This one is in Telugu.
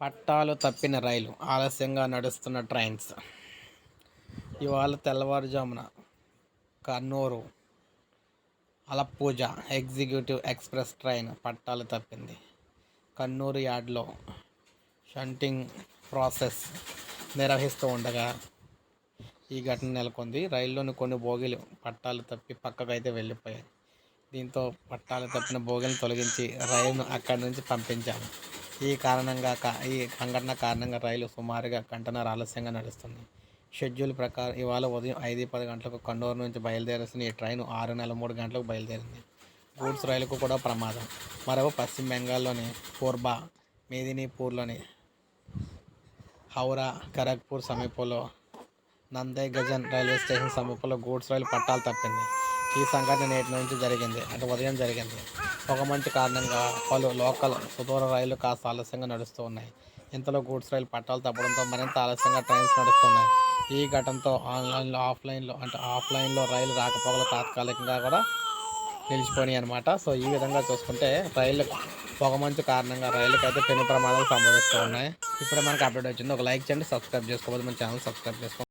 పట్టాలు తప్పిన రైలు ఆలస్యంగా నడుస్తున్న ట్రైన్స్. ఇవాళ తెల్లవారుజామున Kannur Alappuzha executive express train పట్టాలు తప్పింది. కన్నూరు యార్డ్లో షంటింగ్ ప్రాసెస్ నిర్వహిస్తూ ఉండగా ఈ ఘటన నెలకొంది. రైల్లోని కొన్ని బోగీలు పట్టాలు తప్పి పక్కకైతే వెళ్ళిపోయాయి. దీంతో పట్టాలు తప్పిన భోగిలను తొలగించి రైలును అక్కడి నుంచి పంపించాము. ఈ కారణంగా కా- ఈ సంఘటన కారణంగా రైలు సుమారుగా గంటన్నర ఆలస్యంగా నడుస్తుంది. షెడ్యూల్ ప్రకారం ఇవాళ ఉదయం ఐదు పది గంటలకు కన్నూరు నుంచి బయలుదేరాల్సిన ఈ ట్రైన్ ఆరు నెల మూడు గంటలకు బయలుదేరింది. గూడ్స్ రైలుకు కూడా ప్రమాదం. మరో పశ్చిమ బెంగాల్లోని పూర్బా మేదినీపూర్లోని హౌరా ఖరగ్పూర్ సమీపంలో నందే గజన్ రైల్వే స్టేషన్ సమీపంలో గూడ్స్ రైలు పట్టాలు తప్పింది. ఈ సంఘటన నేటి నుంచి జరిగింది. అంటే ఉదయం జరిగింది. పొగమంటి కారణంగా పలు లోకల్ సుదూర రైళ్ళు కాస్త ఆలస్యంగా నడుస్తూ ఉన్నాయి. ఇంతలో గూడ్స్ రైలు పట్టాలు తప్పడంతో మరింత ఆలస్యంగా ట్రైన్స్ నడుస్తున్నాయి. ఈ ఘటనతో ఆన్లైన్లో ఆఫ్లైన్లో అంటే ఆఫ్లైన్లో రైలు రాకపోకలు తాత్కాలికంగా కూడా నిలిచిపోయినాయి అనమాట సో ఈ విధంగా చూసుకుంటే రైలు పొగమంచు కారణంగా రైలుకి అయితే పెను ప్రమాదాలు సంభవిస్తూ ఉన్నాయి. ఇప్పుడు మనకు అప్డేట్ వచ్చింది. ఒక లైక్ చేయండి సబ్స్క్రైబ్ చేసుకోవద్దు. మన ఛానల్ సబ్స్క్రైబ్ చేసుకోండి.